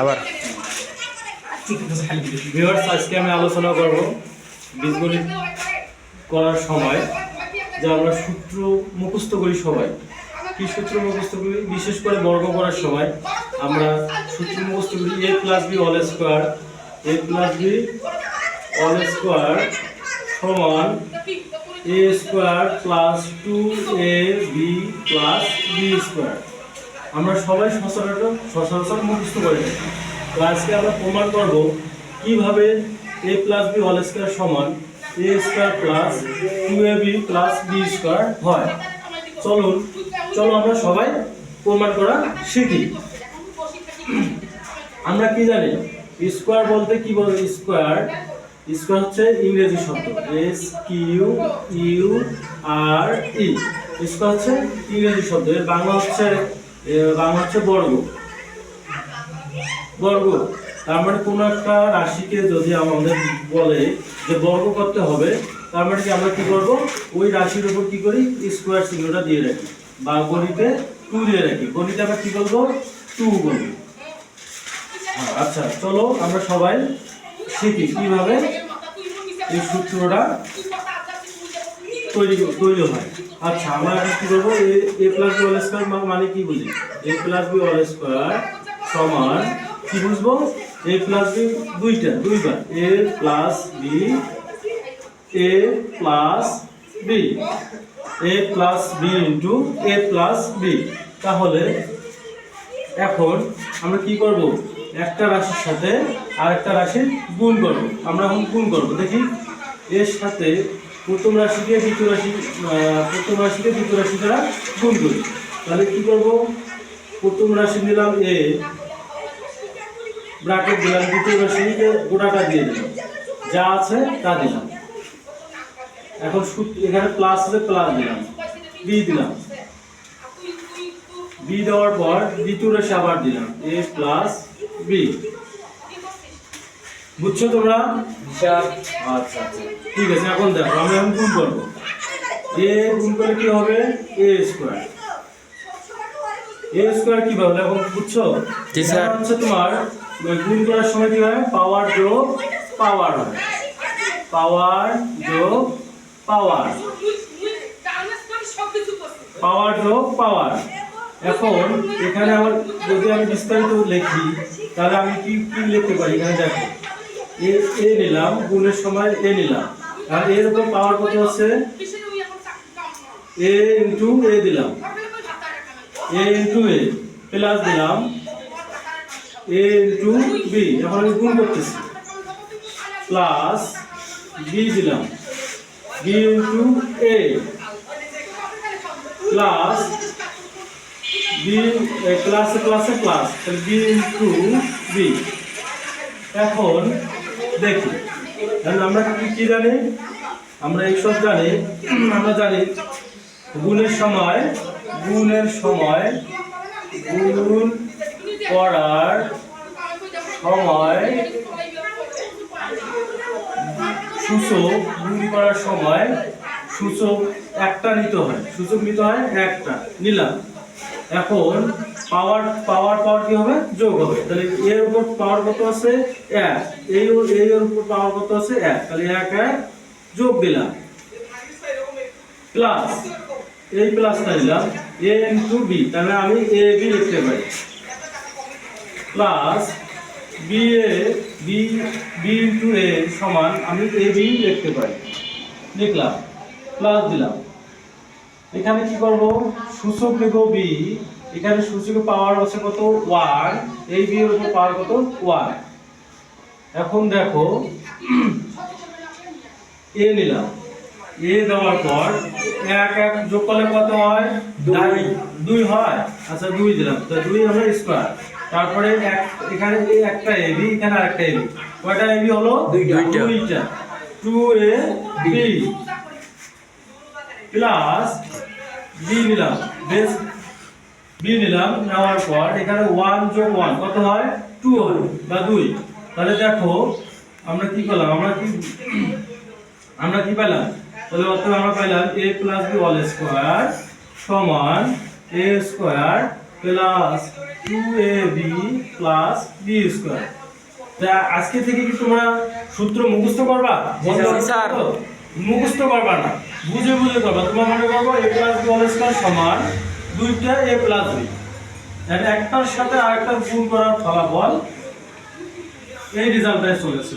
আবার। ভিউয়ার্স আজকে আমি আলোচনা করব বীজগণিত করার সময়, যে আমরা সূত্র মুখস্থ করি সবাই। কি সূত্র মুখস্থ করি? বিশেষ করে বর্গ করার সময় আমরা সূত্র মুখস্থ করি A plus B all square A plus B all square সমান A square plus two A B plus B square আমরা সবাই সচরাচর সচরাচর মুখস্থ করে তো আজকে আমরা প্রমাণ করব কীভাবে A plus B whole square সমান A square plus two A B plus B square হয়। চলুন, চলো আমরা সবাই প্রমাণ করা শিখি। আমরা কি জানি? স্কোয়ার বলতে কি বল স্কোয়ার স্কোয়ার হচ্ছে ইংরেজি শব্দ। S Q U R E square হচ্ছে ইংরেজি শব্দ। এর বাংলা হচ্ছে বাংলা হচ্ছে বর্গ। বর্গ তার মানে কোনো একটা রাশিকে যদি আমাদের বলে যে বর্গ করতে হবে তার মানে কি আমরা কি করব? ওই রাশির উপর কি করি? স্কোয়ার চিহ্নটা দিয়ে রাখি বা গণিতে টু দিয়ে রাখি। গণিতে আমরা কি বলব? টু বলব। হ্যাঁ, আচ্ছা চলো আমরা সবাই শিখি কীভাবে এই সূত্রটা তৈরি তৈরি হয়। আচ্ছা আমরা এখন কি করব? A plus B all square মানে কি বুঝি? A plus B all square সমান কি বুঝব? এ প্লাস বি দুইটা, দুইবার। A plus B A plus B A plus B into A plus B তাহলে এখন আমরা কি করব? একটা রাশির সাথে আরেকটা রাশির গুণ করব। আমরা এখন গুণ করব। দেখি, এর সাথে প্রথম রাশিকে দ্বিতীয় রাশি প্রথম রাশিকে দ্বিতীয় রাশি দ্বারা গুণ করি। তাহলে কি করব? প্রথম রাশি নিলাম এ ব্র্যাকেট দিলাম, দ্বিতীয় রাশিকে গোটাটা দিয়ে দিলাম। যা আছে তা দিলাম। এখন এখানে প্লাস আছে প্লাস দিলাম। বি দিলাম। বি দেওয়ার পর দ্বিতীয় রাশি আবার দিলাম। এ প্লাস বি বুঝছ তোমরা? আচ্ছা আচ্ছা। ঠিক আছে এখন দেখো আমরা এখন গুণ করব। এ গুণ করলে কি হবে? এ স্কোয়ার। এ স্কোয়ার কি ভাবলে এখন বুঝছ। হচ্ছে তোমার ওই গুণ করার সময় কি হয়? পাওয়ার যোগ পাওয়ার হয়। পাওয়ার যোগ পাওয়ার। পাওয়ার যোগ পাওয়ার। এখন এখানে আমার যদি আমি বিস্তারিত লিখি তাহলে আমি কি কি লিখতে পারি? এখানে দেখো। এ এ নিলাম, গুণের সময় এ নিলাম। আর এর উপর পাওয়ার কত আছে? এ ইন্টু এ দিলাম। এ ইন্টু এ প্লাস দিলাম। এ ইন্টু বি এখন আমি গুণ করতেছি। প্লাস বি দিলাম। B into A plus B ক্লাসে ক্লাসে প্লাস তাহলে বি ইন্টু বি এখন দেখি, তাহলে আমরা কি জানি? আমরা এইসব জানি। আমরা জানি গুণের সময় গুণের সময়, গুণ করার সময়, সূচক, গুণ করার সময় সূচক একটা নিতে হয়। সূচক নিতে হয় একটা। নিলাম। এখন পাওয়ার পাওয়ার পাওয়ার কি হবে? যোগ হবে। তাহলে এর উপর পাওয়ার কত আছে? এক। এই এই এর উপর পাওয়ার কত আছে? এক। তাহলে এক এক যোগ দিলাম। প্লাস এই প্লাসটা দিলাম। এ ইন্টু বি তাহলে আমি এ বি লিখতে পারি। Plus B A B B into A সমান আমি এ বি লিখতে পারি। লিখলাম। প্লাস দিলাম। এখানে কি করব? সূচক নেব বি এখানে সূচকের পাওয়ার আছে কত ওয়ান এই বি এর উপর পাওয়ার কত ওয়ান। এখন দেখো এ নিলাম। এ দেওয়ার পর এক এক যোগ করলে কত হয়? দুই। দুই হয়? আচ্ছা দুই দিলাম। তো দুই আমরা স্কোয়ার তারপরে এক এখানে একটা এ বি এখানে আরেকটা এ বি কয়টা এ বি হলো? দুইটা। দুইটা। Two A B plus B নিলাম। বেশ বি নিলাম নেওয়ার পর এখানে ওয়ান যোগ ওয়ান কত হয়? টু বা দুই। তাহলে দেখো আমরা কি করলাম? আমরা কি আমরা কি পেলাম? তাহলে অর্থাৎ আমরা পেলাম A plus B all square সমান A square plus two A B plus B square তা আজকে থেকে কি তোমরা সূত্র মুখস্থ করবা? স্যার। মুখস্থ করবা না বুঝে বুঝে করবা। তোমার মনে করব A plus B whole square সমান দুইটা এ প্লাস বি একটার সাথে আরেকটা গুণ করার ফলাফল এই রেজাল্টটাই চলেছে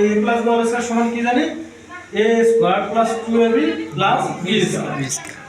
এ প্লাস বি সমান কি জানি? A square plus two A B plus B square